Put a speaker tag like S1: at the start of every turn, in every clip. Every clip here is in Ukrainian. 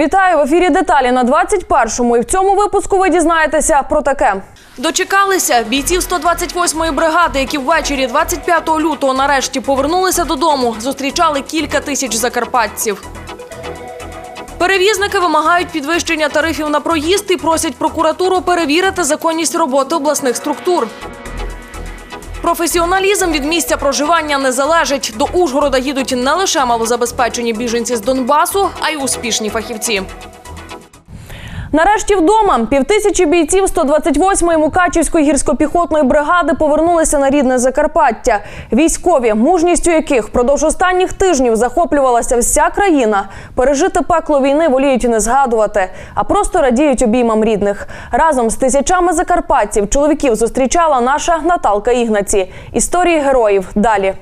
S1: Вітаю в ефірі деталі на 21-му. І в цьому випуску ви дізнаєтеся про таке. Дочекалися бійців 128-ї бригади, які ввечері 25 лютого нарешті повернулися додому. Зустрічали кілька тисяч закарпатців. Перевізники вимагають підвищення тарифів на проїзд і просять прокуратуру перевірити законність роботи обласних структур. Професіоналізм від місця проживання не залежить. До Ужгорода їдуть не лише малозабезпечені біженці з Донбасу, а й успішні фахівці. Нарешті вдома півтисячі бійців 128-ї Мукачівської гірсько-піхотної бригади повернулися на рідне Закарпаття. Військові, мужністю яких впродовж останніх тижнів захоплювалася вся країна, пережити пекло війни воліють не згадувати, а просто радіють обіймам рідних. Разом з тисячами закарпатців чоловіків зустрічала наша Наталка Ігнаці. Історії героїв далі.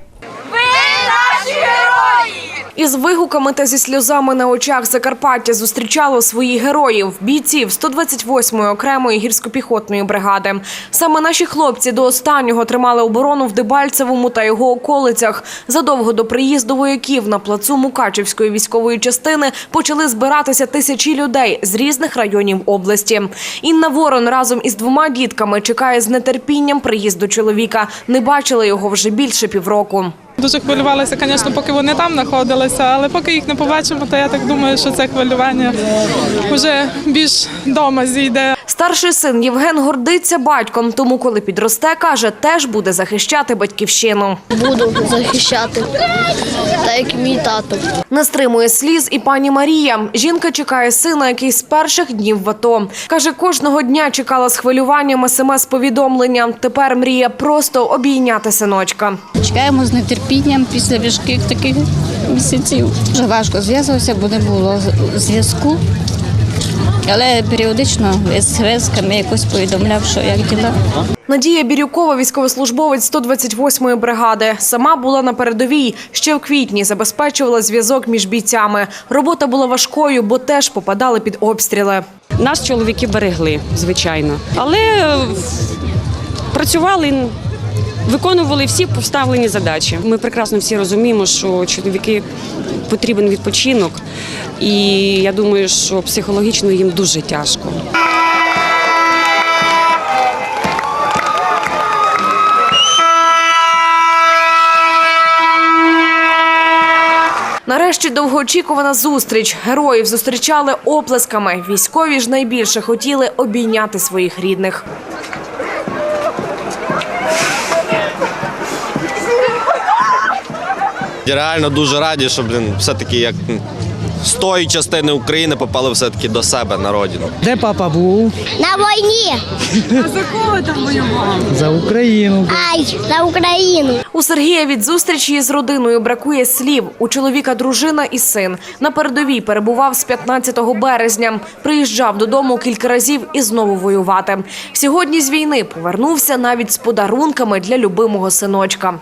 S1: Із вигуками та зі сльозами на очах Закарпаття зустрічало своїх героїв, бійців 128-ї окремої гірсько-піхотної бригади. Саме наші хлопці до останнього тримали оборону в Дебальцевому та його околицях. Задовго до приїзду вояків на плацу Мукачівської військової частини почали збиратися тисячі людей з різних районів області. Інна Ворон разом із двома дітками чекає з нетерпінням приїзду чоловіка. Не бачили його вже більше півроку.
S2: Дуже хвилювалася, звісно, поки вони там знаходилися, але поки їх не побачимо, то я так думаю, що це хвилювання вже більш вдома зійде.
S1: Старший син Євген гордиться батьком, тому коли підросте, каже, теж буде захищати батьківщину.
S3: буду захищати, так як мій тато.
S1: Не стримує сліз і пані Марія. Жінка чекає сина, який з перших днів в АТО. Каже, кожного дня чекала з хвилюванням смс-повідомлення. Тепер мріє просто обійняти синочка.
S4: Чекаємо з нетерпінням після важких таких місяців. Дуже важко зв'язувався, бо не було зв'язку. Але періодично смс-ками якось повідомляв, що як діла.
S1: Надія Бірюкова, військовослужбовець 128-ї бригади, сама була на передовій. Ще в квітні забезпечувала зв'язок між бійцями. Робота була важкою, бо теж попадали під обстріли.
S5: Нас чоловіки берегли, звичайно. Але е, працювали, виконували всі поставлені задачі. Ми прекрасно всі розуміємо, що чоловіки потрібен відпочинок, і я думаю, що психологічно їм дуже тяжко.
S1: Нарешті довгоочікувана зустріч. Героїв зустрічали оплесками. Військові ж найбільше хотіли обійняти своїх рідних.
S6: І Реально дуже раді, що блін, все-таки як з тої частини України попали все-таки до себе на родину.
S7: Де папа був?
S3: На війні!
S7: За Україну.
S3: Ай, на Україну!
S1: У Сергія від зустрічі з родиною бракує слів. У чоловіка дружина і син. На передовій перебував з 15 березня. Приїжджав додому кілька разів і знову воювати. Сьогодні з війни повернувся навіть з подарунками для любимого синочка.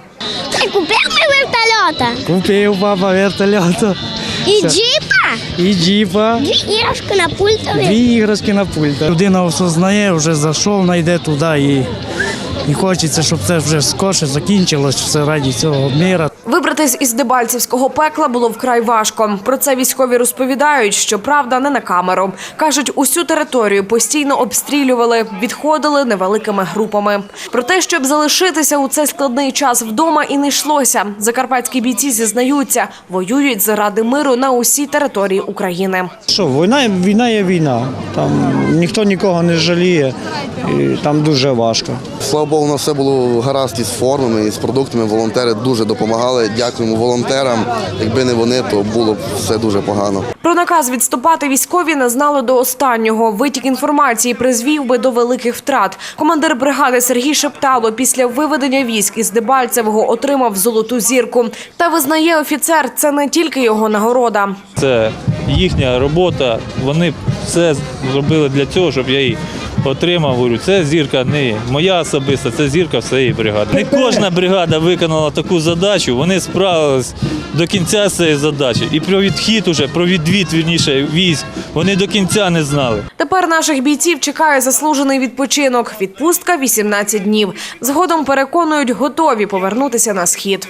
S3: Ти купив мені вертольота?
S7: Купив папа вертольота
S3: І джипа?
S7: і джіпа.
S3: Дві іграшки на пультові?
S7: Дві іграшки на пульта. Людина осознає, вже зайшов, знайде туди і, і хочеться, щоб це вже скорше закінчилось, все раді цього міра.
S1: Вибратись із Дебальцівського пекла було вкрай важко. Про це військові розповідають, що правда не на камеру. Кажуть, усю територію постійно обстрілювали, відходили невеликими групами. Про те, щоб залишитися у цей складний час вдома, і не йшлося. Закарпатські бійці зізнаються, воюють заради миру на усій території України.
S8: Що, війна, війна є війна. Там ніхто нікого не жаліє, і там дуже важко.
S9: Слава Богу, на все було гаразд із формами, і з продуктами. Волонтери дуже допомагали. Дякуємо волонтерам. Якби не вони, то було б все дуже погано.
S1: Про наказ відступати військові не знали до останнього. Витік інформації призвів би до великих втрат. Командир бригади Сергій Шептало після виведення військ із Дебальцевого отримав золоту зірку. Та визнає офіцер, це не тільки його нагорода.
S10: Це їхня робота. Вони все зробили для цього, щоб я її отримав. Говорю, це зірка не моя особиста, це зірка всієї бригади. Не кожна бригада виконала таку задачу. Вони справились до кінця цієї задачі. І про відхід уже, про відвід вірніше військ. Вони до кінця не знали.
S1: Тепер наших бійців чекає заслужений відпочинок. Відпустка 18 днів. Згодом переконують, готові повернутися на схід.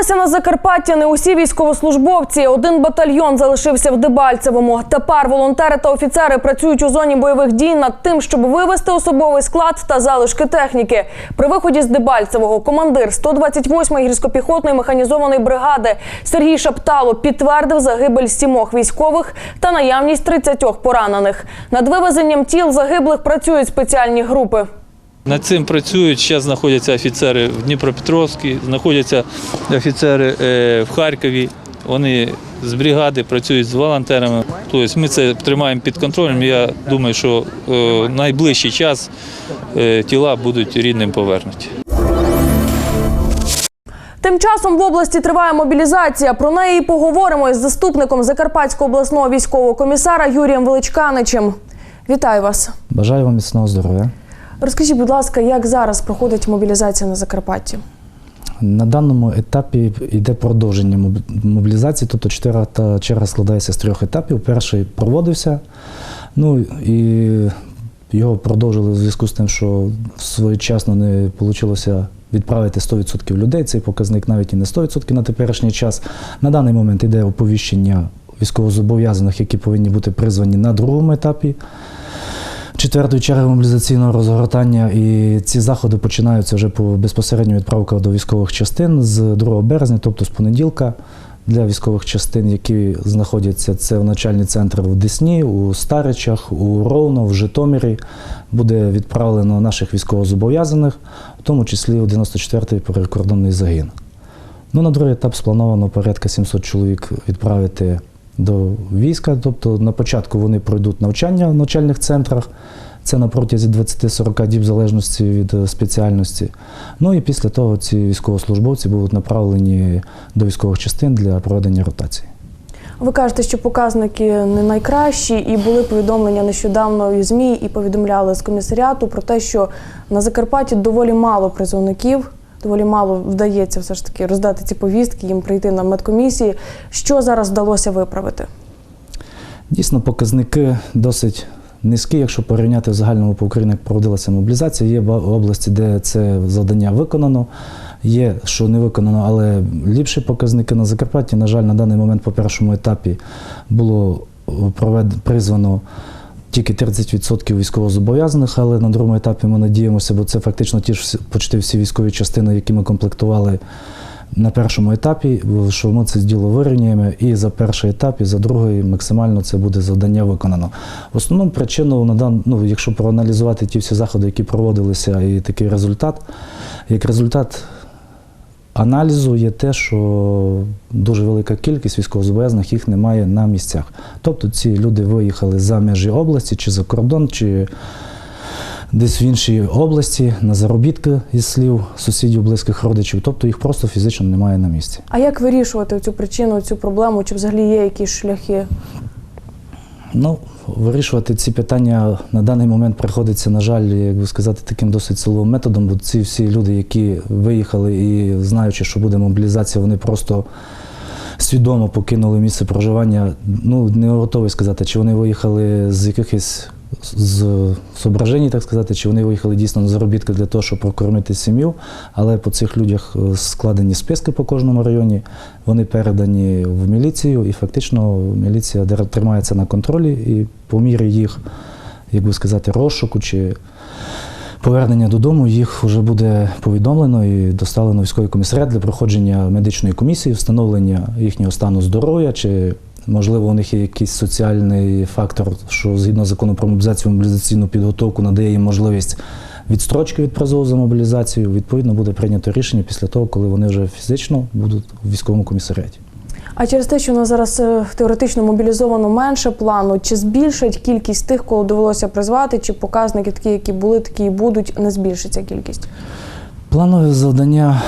S11: Повернулися на Закарпаття не усі військовослужбовці. Один батальйон залишився в Дебальцевому. Тепер волонтери та офіцери працюють у зоні бойових дій над тим, щоб вивести особовий склад та залишки техніки. При виході з Дебальцевого командир 128-ї гірсько-піхотної механізованої бригади Сергій Шаптало підтвердив загибель сімох військових та наявність 30 поранених. Над вивезенням тіл загиблих працюють спеціальні групи.
S10: Над цим працюють. Зараз знаходяться офіцери в Дніпропетровську, знаходяться офіцери е, в Харкові. Вони з бригади працюють з волонтерами. Тобто ми це тримаємо під контролем. Я думаю, що е, найближчий час е, тіла будуть рідним повернуті.
S11: Тим часом в області триває мобілізація. Про неї і поговоримо із заступником Закарпатського обласного військового комісара Юрієм Величканичем. Вітаю вас.
S12: Бажаю вам міцного здоров'я.
S11: Розкажіть, будь ласка, як зараз проходить мобілізація на Закарпатті?
S12: На даному етапі йде продовження мобілізації, тобто четверта черга складається з трьох етапів. Перший проводився, ну і його продовжили в зв'язку з тим, що своєчасно не вийшло відправити 100% людей. Цей показник навіть і не 100% на теперішній час. На даний момент йде оповіщення військовозобов'язаних, які повинні бути призвані на другому етапі. Четвертої черги мобілізаційного розгортання, і ці заходи починаються вже по безпосередньо відправка до військових частин з 2 березня, тобто з понеділка. Для військових частин, які знаходяться це в навчальні центри в Десні, у Старичах, у Ровно, в Житомирі, буде відправлено наших військовозобов'язаних, в тому числі у 94-й прикордонний загін. Ну, на другий етап сплановано порядка 700 чоловік відправити до війська. Тобто на початку вони пройдуть навчання в навчальних центрах. Це на протязі 20-40 діб в залежності від е, спеціальності. Ну і після того ці військовослужбовці будуть направлені до військових частин для проведення ротації.
S11: Ви кажете, що показники не найкращі, і були повідомлення нещодавно і ЗМІ, і повідомляли з комісаріату про те, що на Закарпатті доволі мало призовників, доволі мало вдається все ж таки роздати ці повістки, їм прийти на медкомісії. Що зараз вдалося виправити?
S12: Дійсно, показники досить низькі, якщо порівняти в загальному по Україні, як проводилася мобілізація. Є області, де це завдання виконано, є, що не виконано, але ліпші показники на Закарпатті. На жаль, на даний момент по першому етапі було призвано. Тільки 30% військовозобов'язаних, але на другому етапі ми надіємося, бо це фактично ті ж почти всі військові частини, які ми комплектували на першому етапі, що ми це діло вирівнюємо і за перший етап, і за другий максимально це буде завдання виконано. В основному причину на дан, ну, якщо проаналізувати ті всі заходи, які проводилися, і такий результат, як результат аналізу є те, що дуже велика кількість військовозобов'язаних їх немає на місцях. Тобто ці люди виїхали за межі області чи за кордон, чи десь в іншій області на заробітки із слів сусідів, близьких родичів. Тобто їх просто фізично немає на місці.
S11: А як вирішувати цю причину, цю проблему? Чи взагалі є якісь шляхи?
S12: Ну, вирішувати ці питання на даний момент приходиться, на жаль, як би сказати, таким досить силовим методом, бо ці всі люди, які виїхали і знаючи, що буде мобілізація, вони просто свідомо покинули місце проживання. Ну, не готовий сказати, чи вони виїхали з якихось з зображень, так сказати, чи вони виїхали дійсно на заробітки для того, щоб прокормити сім'ю. Але по цих людях е, складені списки по кожному районі, вони передані в міліцію, і фактично міліція тримається на контролі і по мірі їх, як би сказати, розшуку чи повернення додому їх вже буде повідомлено і доставлено військовий комісаріат для проходження медичної комісії, встановлення їхнього стану здоров'я, чи можливо у них є якийсь соціальний фактор, що згідно закону про мобілізацію мобілізаційну підготовку надає їм можливість відстрочки від призову за мобілізацію. Відповідно буде прийнято рішення після того, коли вони вже фізично будуть в військовому комісаріаті.
S11: А через те, що у нас зараз е, теоретично мобілізовано менше плану, чи збільшить кількість тих, кого довелося призвати, чи показники такі, які були, такі і будуть, не збільшиться кількість?
S12: Планове завдання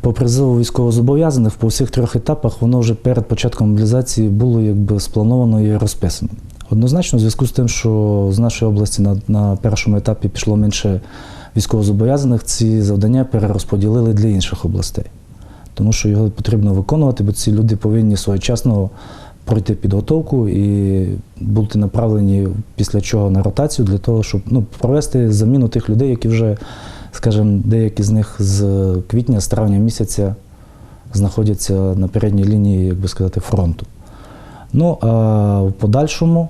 S12: по призову військовозобов'язаних по всіх трьох етапах, воно вже перед початком мобілізації було якби сплановано і розписано. Однозначно, в зв'язку з тим, що з нашої області на, на першому етапі пішло менше військовозобов'язаних, ці завдання перерозподілили для інших областей. Тому що його потрібно виконувати, бо ці люди повинні своєчасно пройти підготовку і бути направлені після чого на ротацію для того, щоб ну, провести заміну тих людей, які вже, скажімо, деякі з них з квітня, з травня місяця знаходяться на передній лінії, як би сказати, фронту. Ну, а в подальшому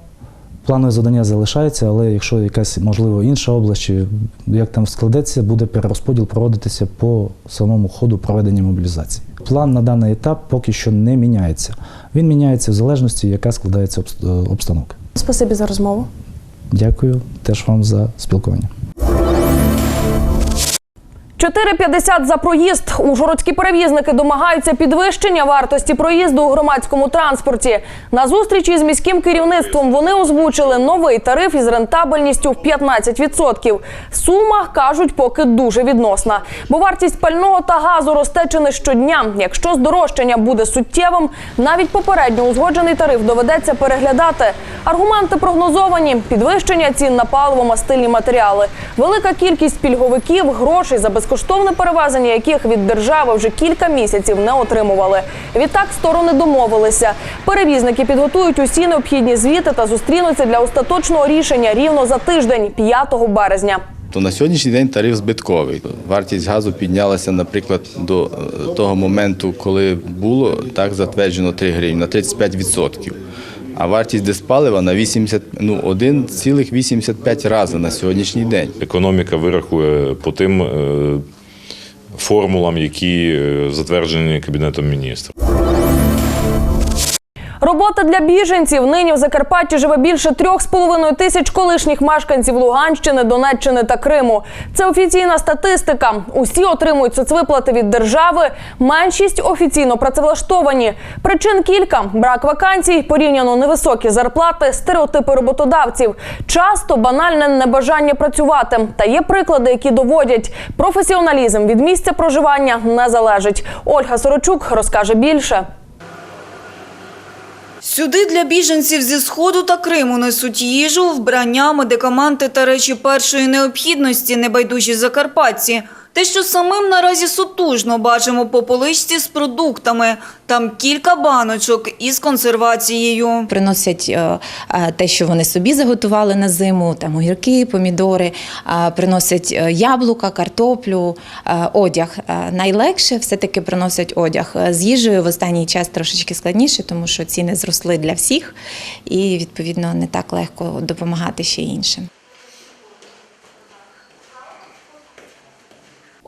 S12: планове завдання залишається, але якщо якась, можливо, інша область, чи як там складеться, буде перерозподіл проводитися по самому ходу проведення мобілізації. План на даний етап поки що не міняється. Він міняється в залежності, яка складається обстановка.
S11: Спасибі за розмову.
S12: Дякую теж вам за спілкування.
S11: 4,50 за проїзд. Ужгородські перевізники домагаються підвищення вартості проїзду у громадському транспорті. На зустрічі з міським керівництвом вони озвучили новий тариф із рентабельністю в 15%. Сума, кажуть, поки дуже відносна. Бо вартість пального та газу росте чи не щодня. Якщо здорожчання буде суттєвим, навіть попередньо узгоджений тариф доведеться переглядати. Аргументи прогнозовані: підвищення цін на паливо-мастильні матеріали, велика кількість пільговиків, грошей за безкоштовне перевезення, яких від держави вже кілька місяців не отримували. Відтак сторони домовилися. Перевізники підготують усі необхідні звіти та зустрінуться для остаточного рішення рівно за тиждень, 5 березня.
S13: То на сьогоднішній день тариф збитковий. Вартість газу піднялася, наприклад, до е, того моменту, коли було так затверджено 3 гривні на 35%. А вартість диспалива на 80, ну, 1,85 рази на сьогоднішній день.
S14: Економіка вирахує по тим е, формулам, які е, затверджені Кабінетом міністрів.
S11: Робота для біженців. Нині в Закарпатті живе більше трьох з половиною тисяч колишніх мешканців Луганщини, Донеччини та Криму. Це офіційна статистика. Усі отримують соцвиплати від держави. Меншість офіційно працевлаштовані. Причин кілька: брак вакансій, порівняно невисокі зарплати, стереотипи роботодавців. Часто банальне небажання працювати. Та є приклади, які доводять, професіоналізм від місця проживання не залежить. Ольга Сорочук розкаже більше.
S15: Сюди для біженців зі сходу та Криму несуть їжу, вбрання, медикаменти та речі першої необхідності, небайдужі закарпатці. Те, що самим наразі сутужно бачимо по поличці з продуктами. Там кілька баночок із консервацією.
S16: Приносять е, е, те, що вони собі заготували на зиму, там огірки, помідори, е, приносять яблука, картоплю, одяг. Найлегше все-таки приносять одяг. З їжею в останній час трошечки складніше, тому що ціни зросли для всіх, і відповідно не так легко допомагати ще іншим.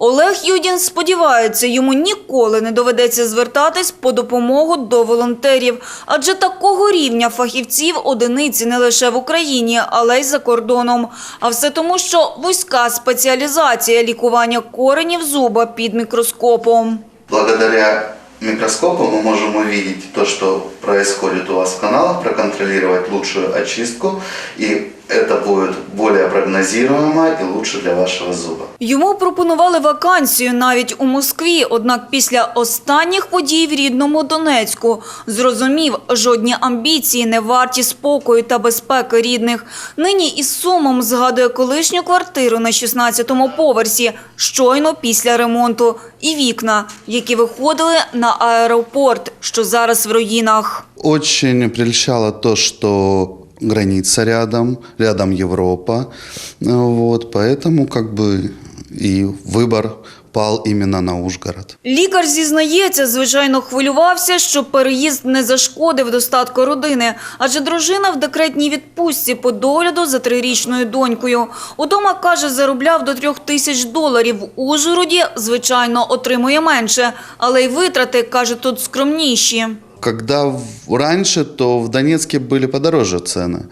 S15: Олег Юдін сподівається, йому ніколи не доведеться звертатись по допомогу до волонтерів, адже такого рівня фахівців одиниці не лише в Україні, але й за кордоном. А все тому, що вузька спеціалізація лікування коренів зуба під мікроскопом.
S17: Благодаря микроскопу мы можем увидеть то, что происходит у вас в каналах, проконтролировать лучшую очистку, и это будет более прогнозируемо и лучше для вашего зуба.
S15: Йому пропонували вакансію навіть у Москві, однак після останніх подій в рідному Донецьку зрозумів, жодні амбіції не варті спокою та безпеки рідних. Нині із сумом згадує колишню квартиру на 16-му поверсі, щойно після ремонту, і вікна, які виходили на аеропорт, що зараз в руїнах.
S17: Очень прельщало то, что граница рядом, рядом Европа, вот, поэтому как бы и выбор пал именно на Ужгород.
S15: Лікар зізнається, звичайно, хвилювався, що переїзд не зашкодив достатку родини, адже дружина в декретній відпустці по догляду за трирічною донькою. Удома, каже, заробляв до трьох тисяч доларів. В Ужгороді, звичайно, отримує менше, але й витрати, каже, тут скромніші.
S17: Когда раньше, то в Донецке были подороже цены,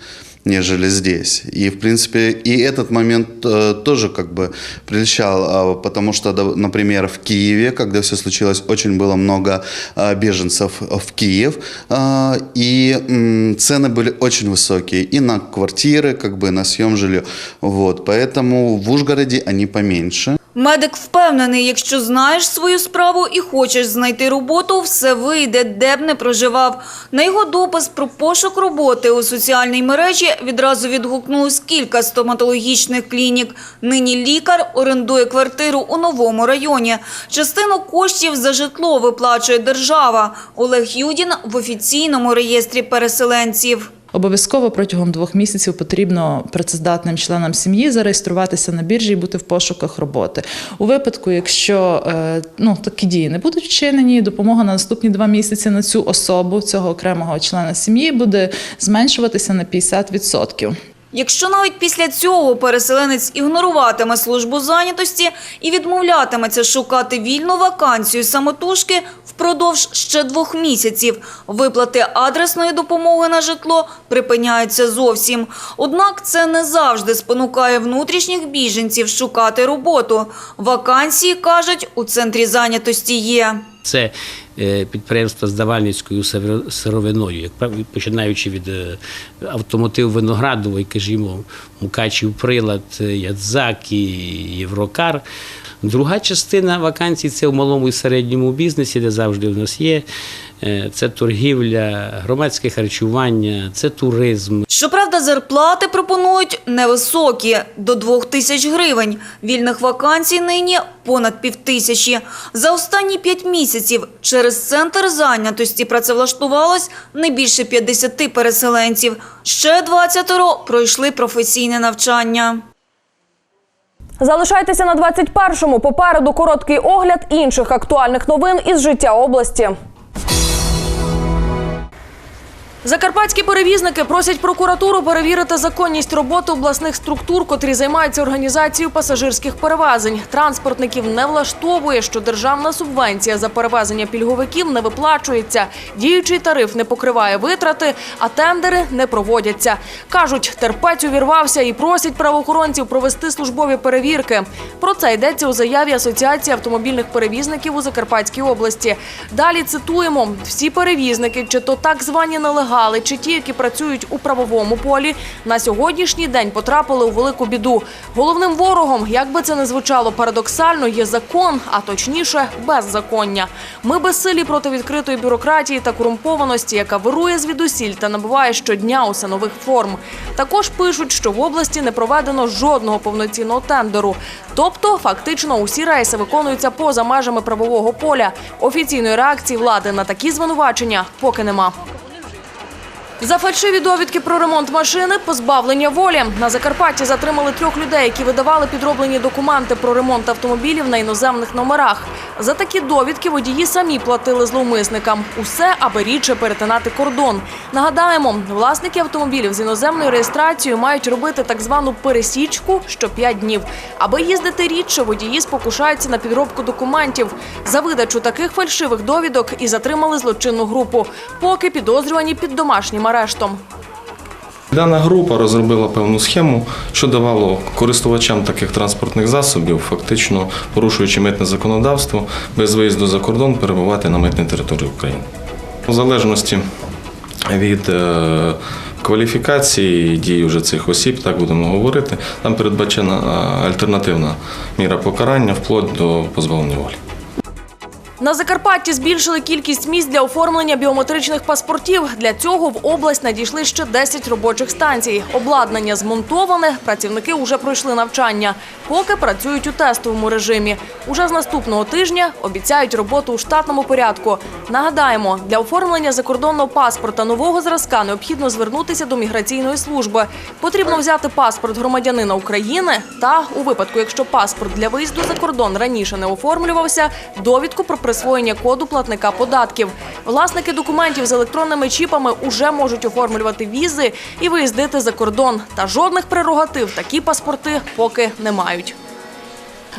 S17: нежели здесь. И, в принципе, и этот момент э, тоже как бы прельщал, а, потому что, например, в Киеве, когда все случилось, очень было много а, беженцев в Киев, а, и м, цены были очень высокие и на квартиры, как бы на съем жилья. Вот, поэтому в Ужгороде они поменьше.
S15: Медик впевнений, якщо знаєш свою справу і хочеш знайти роботу, все вийде, де б не проживав. На його допис про пошук роботи у соціальній мережі відразу відгукнулось кілька стоматологічних клінік. Нині лікар орендує квартиру у новому районі. Частину коштів за житло виплачує держава. Олег Юдін в офіційному реєстрі переселенців.
S18: Обов'язково протягом двох місяців потрібно працездатним членам сім'ї зареєструватися на біржі і бути в пошуках роботи. У випадку, якщо е, ну, такі дії не будуть вчинені, допомога на наступні два місяці на цю особу, цього окремого члена сім'ї, буде зменшуватися на 50%.
S15: Якщо навіть після цього переселенець ігноруватиме службу зайнятості і відмовлятиметься шукати вільну вакансію самотужки впродовж ще двох місяців, виплати адресної допомоги на житло припиняються зовсім. Однак це не завжди спонукає внутрішніх біженців шукати роботу. Вакансії, кажуть, у центрі зайнятості є.
S19: Це е, підприємства з давальницькою сировиною, як починаючи від е, автомотив Виноградової, кажімо, Мукачів прилад, е, Ядзак і Єврокар. Друга частина вакансій це в малому і середньому бізнесі, де завжди в нас є. Е, Це торгівля, громадське харчування, це туризм.
S15: Щоправда, зарплати пропонують невисокі – до двох тисяч гривень. Вільних вакансій нині понад півтисячі. За останні п'ять місяців через центр зайнятості працевлаштувалось не більше 50 переселенців. Ще 20 пройшли професійне навчання.
S11: Залишайтеся на 21-му. Попереду короткий огляд інших актуальних новин із життя області. Закарпатські перевізники просять прокуратуру перевірити законність роботи обласних структур, котрі займаються організацією пасажирських перевезень. Транспортників не влаштовує, що державна субвенція за перевезення пільговиків не виплачується. Діючий тариф не покриває витрати, а тендери не проводяться. Кажуть, терпець увірвався і просять правоохоронців провести службові перевірки. Про це йдеться у заяві Асоціації автомобільних перевізників у Закарпатській області. Далі цитуємо: всі перевізники, чи то так звані нелегали, чи ті, які працюють у правовому полі, на сьогоднішній день потрапили у велику біду. Головним ворогом, як би це не звучало парадоксально, є закон, а точніше беззаконня. Ми безсилі проти відкритої бюрократії та корумпованості, яка вирує звідусіль та набуває щодня усе нових форм. Також пишуть, що в області не проведено жодного повноцінного тендеру. Тобто, фактично, усі рейси виконуються поза межами правового поля. Офіційної реакції влади на такі звинувачення поки нема. За фальшиві довідки про ремонт машини позбавлення волі. На Закарпатті затримали трьох людей, які видавали підроблені документи про ремонт автомобілів на іноземних номерах. За такі довідки водії самі платили зловмисникам. Усе, аби рідше перетинати кордон. Нагадаємо, власники автомобілів з іноземною реєстрацією мають робити так звану пересічку що 5 днів. Аби їздити рідше, водії спокушаються на підробку документів. За видачу таких фальшивих довідок і затримали злочинну групу. Поки підозрювані під домашнім арештом.
S20: Дана група розробила певну схему, що давало користувачам таких транспортних засобів, фактично порушуючи митне законодавство, без виїзду за кордон перебувати на митній території України. У залежності від е, кваліфікації дій вже цих осіб, так будемо говорити, там передбачена е, альтернативна міра покарання вплоть до позбавлення волі.
S11: На Закарпатті збільшили кількість місць для оформлення біометричних паспортів. Для цього в область надійшли ще 10 робочих станцій. Обладнання змонтоване, працівники вже пройшли навчання. Поки працюють у тестовому режимі. Уже з наступного тижня обіцяють роботу у штатному порядку. Нагадаємо, для оформлення закордонного паспорта нового зразка необхідно звернутися до міграційної служби. Потрібно взяти паспорт громадянина України та, у випадку, якщо паспорт для виїзду за кордон раніше не оформлювався, довідку про присвоєння коду платника податків. Власники документів з електронними чіпами уже можуть оформлювати візи і виїздити за кордон. Та жодних прерогатив такі паспорти поки не мають.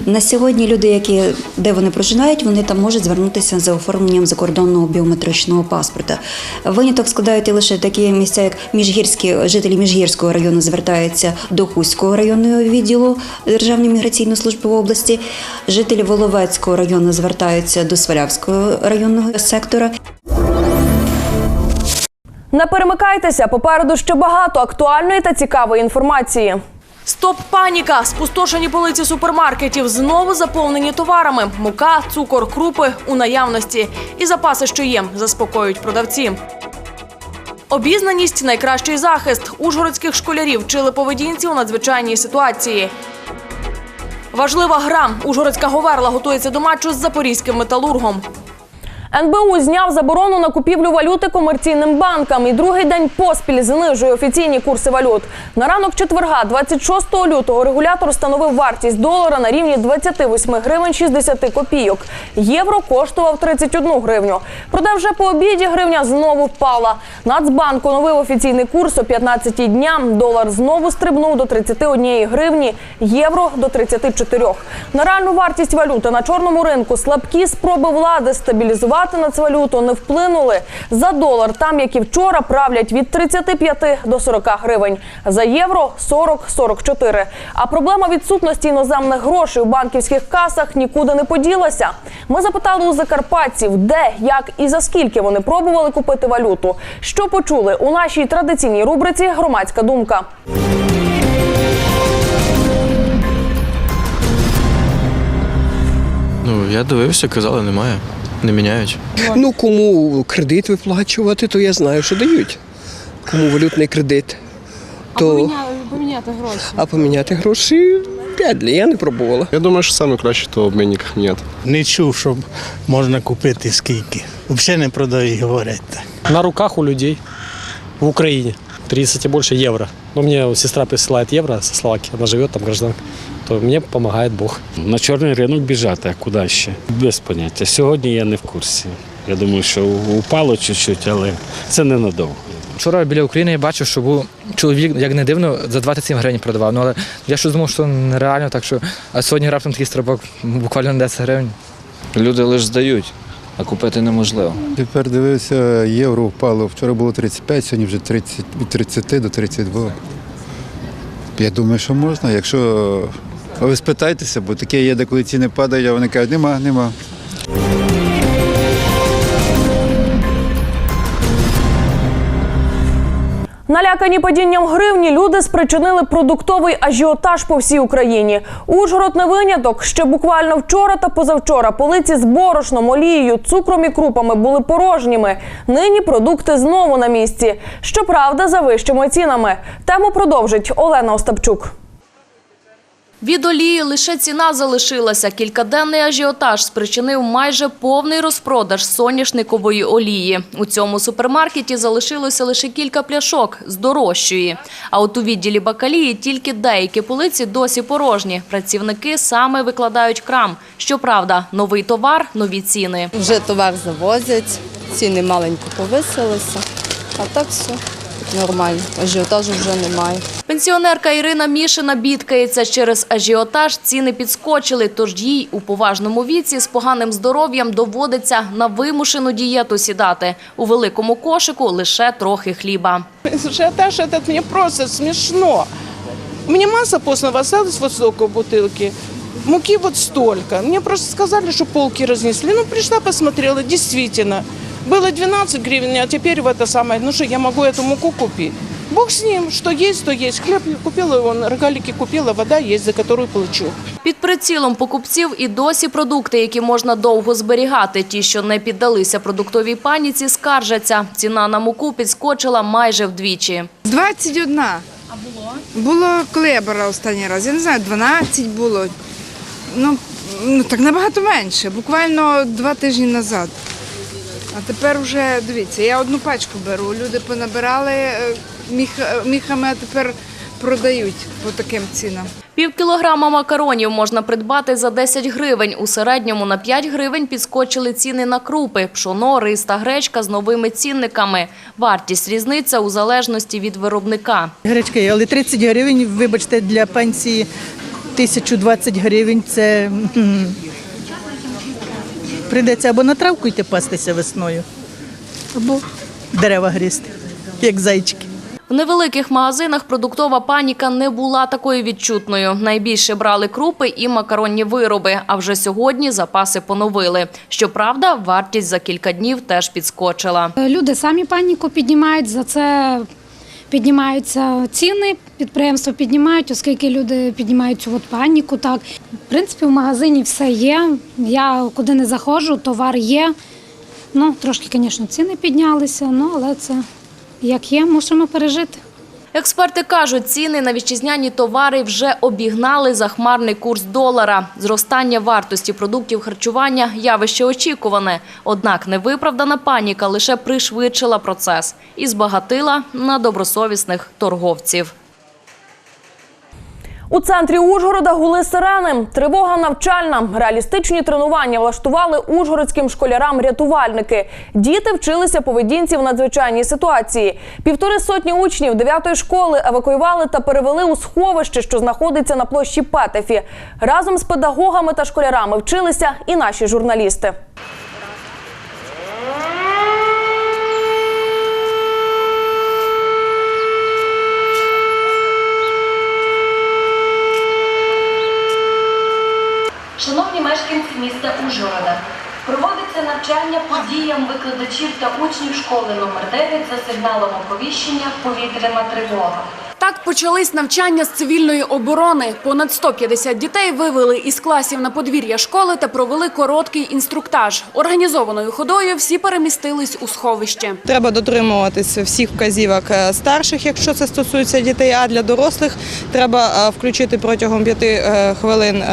S21: На сьогодні люди, які де вони проживають, вони там можуть звернутися за оформленням закордонного біометричного паспорта. Виняток складають і лише такі місця, як міжгірські жителі міжгірського району звертаються до Хуського районного відділу Державної міграційної служби в області. Жителі Воловецького району звертаються до Свалявського районного сектора.
S11: Не перемикайтеся, попереду ще багато актуальної та цікавої інформації. Стоп паніка! Спустошені полиці супермаркетів знову заповнені товарами. Мука, цукор, крупи у наявності. І запаси, що є, заспокоюють продавці. Обізнаність найкращий захист. Ужгородських школярів вчили поведінці у надзвичайній ситуації. Важлива гра. Ужгородська говерла готується до матчу з запорізьким металургом. НБУ зняв заборону на купівлю валюти комерційним банкам і другий день поспіль знижує офіційні курси валют. На ранок четверга, 26 лютого, регулятор встановив вартість долара на рівні 28 гривень 60 копійок. Євро коштував 31 гривню. Проте вже по обіді гривня знову впала. Нацбанк оновив офіційний курс о 15 дням. Долар знову стрибнув до 31 гривні, євро до 34. На реальну вартість валюти на чорному ринку слабкі спроби влади стабілізувати нацвалюту не вплинули. За долар там, як і вчора, правлять від 35 до 40 гривень. За євро 40-44. А проблема відсутності іноземних грошей у банківських касах нікуди не поділася. Ми запитали у закарпатців, де, як і за скільки вони пробували купити валюту. Що почули у нашій традиційній рубриці Громадська думка.
S20: Ну, я дивився, казали, немає. Не міняють.
S22: Ну, кому кредит виплачувати, то я знаю, що дають. Кому валютний кредит, то
S2: поміняти гроші.
S22: а поміняти гроші ли, я не пробувала.
S23: Я думаю, що саме краще то в обмінниках міняти.
S24: Не чув, щоб можна купити скільки. Взагалі не продають, говорять так.
S7: На руках у людей в Украине 30 и больше евро. Но мне сестра присылает евро со Словакии, она живет там, гражданка. То мне помогает Бог.
S25: На чорний ринок біжати, а куди ще? Без поняття. Сьогодні я не в курсі. Я думаю, що упало чуть-чуть, але це ненадовго.
S26: Вчора біля України я бачив, що був чоловік, як не дивно, за 27 гривень продавав. Ну але я щось думав, що нереально, так що а сьогодні раптом такий стрибок буквально на 10 гривень.
S27: Люди лише здають, а купити неможливо.
S28: Тепер дивився, євро впало. Вчора було 35, сьогодні вже 30, від 30 до 32. Я думаю, що можна. Якщо ви спитайтеся, бо таке є, де коли ціни падають, а вони кажуть, нема, нема.
S11: Налякані падінням гривні люди спричинили продуктовий ажіотаж по всій Україні. Ужгород не виняток. Ще буквально вчора та позавчора полиці з борошном, олією, цукром і крупами були порожніми. Нині продукти знову на місці. Щоправда, за вищими цінами. Тему продовжить Олена Остапчук.
S29: Від олії лише ціна залишилася. Кількаденний ажіотаж спричинив майже повний розпродаж соняшникової олії. У цьому супермаркеті залишилося лише кілька пляшок з дорожчої. А от у відділі бакалії тільки деякі полиці досі порожні. Працівники саме викладають крам. Щоправда, новий товар – нові ціни.
S4: Вже товар завозять, ціни маленько повисилися, а так все нормально, ажіотажу вже немає.
S29: Пенсіонерка Ірина Мішина бідкається. Через ажіотаж ціни підскочили, тож їй у поважному віці з поганим здоров'ям доводиться на вимушену дієту сідати. У великому кошику лише трохи хліба.
S30: Ажиотаж этот мне просто смешно. У меня масса постного осталась вот столько в бутылке. Муки вот столько. Мне просто сказали, что полки разнесли. Ну, пришла, посмотрела, действительно. Было 12 гривен, а теперь в это самое, ну что, я могу эту муку купить. Бог с ним, что есть, то есть. Хлеб купила, вон, рогалики купила, вода есть, за которую плачу.
S29: Під прицілом покупців і досі продукти, які можна довго зберігати. Ті, що не піддалися продуктовій паніці, скаржаться. Ціна на муку підскочила майже вдвічі.
S31: 21. А було? Було, коли я брала останній раз. Я не знаю, 12 було. Ну, ну так набагато менше, буквально два тижні назад. А тепер вже дивіться, я одну пачку беру. Люди понабирали е, міх, міхами, тепер продають по таким цінам.
S29: Пів кілограма макаронів можна придбати за 10 гривень. У середньому на 5 гривень підскочили ціни на крупи, пшоно, рис та гречка з новими цінниками. Вартість різниця у залежності від виробника.
S32: Гречка є, але 30 гривень, вибачте, для пенсії 1020 гривень це прийдеться або на травку йти пастися весною, або дерева грізти, як зайчики.
S29: В невеликих магазинах продуктова паніка не була такою відчутною. Найбільше брали крупи і макаронні вироби, а вже сьогодні запаси поновили. Щоправда, вартість за кілька днів теж підскочила.
S33: Люди самі паніку піднімають, за це піднімаються ціни, підприємства піднімають, оскільки люди піднімають цю паніку. Так. В принципі, в магазині все є. Я куди не заходжу, товар є. Ну, трошки, звісно, ціни піднялися, ну, але це як є, мусимо пережити.
S29: Експерти кажуть, ціни на вітчизняні товари вже обігнали захмарний курс долара. Зростання вартості продуктів харчування – явище очікуване. Однак невиправдана паніка лише пришвидшила процес і збагатила на добросовісних торговців.
S11: У центрі Ужгорода гули сирени. Тривога навчальна. Реалістичні тренування влаштували ужгородським школярам рятувальники. Діти вчилися поведінці в надзвичайній ситуації. Півтори сотні учнів 9-ї школи евакуювали та перевели у сховище, що знаходиться на площі Петефі. Разом з педагогами та школярами вчилися і наші журналісти.
S29: Ужгорода, проводиться навчання подіям викладачів та учнів школи номер 9 за сигналом оповіщення повітряна тривога.
S34: Так почались навчання з цивільної оборони. Понад 150 дітей вивели із класів на подвір'я школи та провели короткий інструктаж. Організованою ходою всі перемістились у сховище.
S30: Треба дотримуватися всіх вказівок е, старших, якщо це стосується дітей. А для дорослих треба е, включити протягом п'яти е, хвилин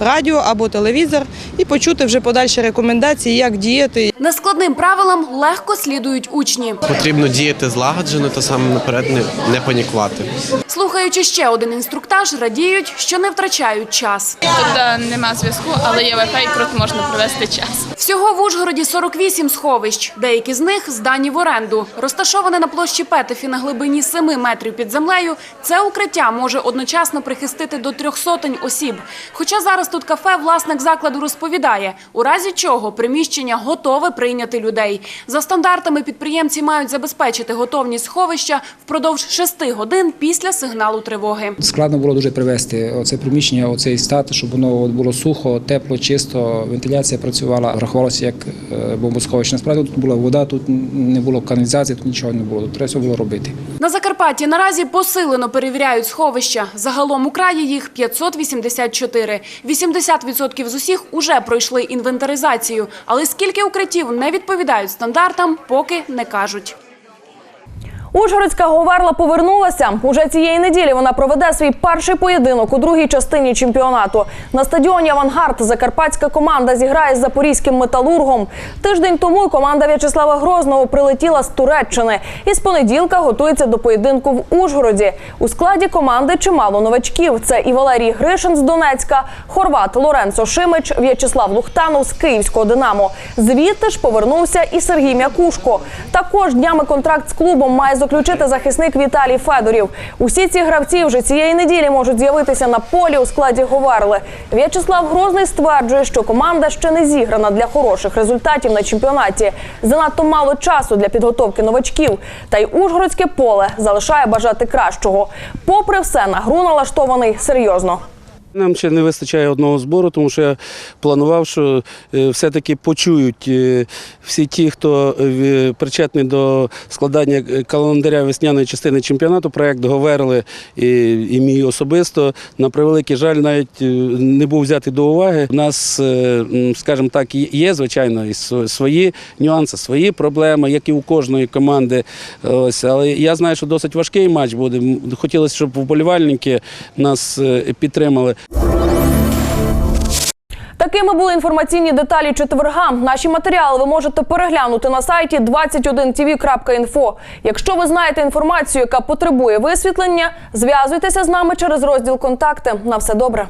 S30: радіо або телевізор і почути вже подальші рекомендації, як діяти.
S34: Нескладним правилам легко слідують учні.
S23: Потрібно діяти злагоджено та саме наперед не, не панікувати.
S34: Слухаючи ще один інструктаж, радіють, що не втрачають час.
S35: Тут нема зв'язку, але є Wi-Fi, і можна провести час.
S34: Всього в Ужгороді 48 сховищ. Деякі з них здані в оренду. Розташоване на площі Петефі на глибині 7 метрів під землею, це укриття може одночасно прихистити до трьох сотень осіб. Хоча зараз тут кафе власник закладу розповідає, у разі чого приміщення готове прийняти людей. За стандартами підприємці мають забезпечити готовність сховища впродовж 6 годин після сигналу тривоги.
S36: Складно було дуже привести оце приміщення, оцей стат, щоб воно було сухо, тепло, чисто, вентиляція працювала, врахувалося як е, бомбосховище. Насправді тут була вода, тут не було каналізації, тут нічого не було. Тут треба все було робити.
S34: На Закарпатті наразі посилено перевіряють сховища. Загалом у краї їх 584. 80% з усіх уже пройшли інвентаризацію. Але скільки укриттів не відповідають стандартам, поки не кажуть.
S11: Ужгородська Говерла повернулася. Уже цієї неділі вона проведе свій перший поєдинок у другій частині чемпіонату. На стадіоні Авангард закарпатська команда зіграє з запорізьким металургом. Тиждень тому команда В'ячеслава Грозного прилетіла з Туреччини і з понеділка готується до поєдинку в Ужгороді. У складі команди чимало новачків. Це і Валерій Гришин з Донецька, хорват Лоренцо Шимич, В'ячеслав Лухтанов з Київського Динамо. Звідти ж повернувся і Сергій Мякушко. Також днями контракт з клубом має заключити захисник Віталій Федорів. Усі ці гравці вже цієї неділі можуть з'явитися на полі у складі Говерли. В'ячеслав Грозний стверджує, що команда ще не зіграна для хороших результатів на чемпіонаті. Занадто мало часу для підготовки новачків. Та й Ужгородське поле залишає бажати кращого. Попри все, на гру налаштований серйозно.
S37: Нам ще не вистачає одного збору, тому що я планував, що е, все-таки почують е, всі ті, хто е, причетний до складання календаря весняної частини чемпіонату, проект Говерли і, і мій особисто. На превеликий жаль, навіть не був взятий до уваги. У нас, скажімо так, є- звичайно, і свої нюанси, свої проблеми, як і у кожної команди. Ось, але я знаю, що досить важкий матч буде. Хотілося, щоб вболівальники нас підтримали.
S11: Такими були інформаційні деталі четверга. Наші матеріали ви можете переглянути на сайті 21tv.info. Якщо ви знаєте інформацію, яка потребує висвітлення, зв'язуйтеся з нами через розділ Контакти. На все добре.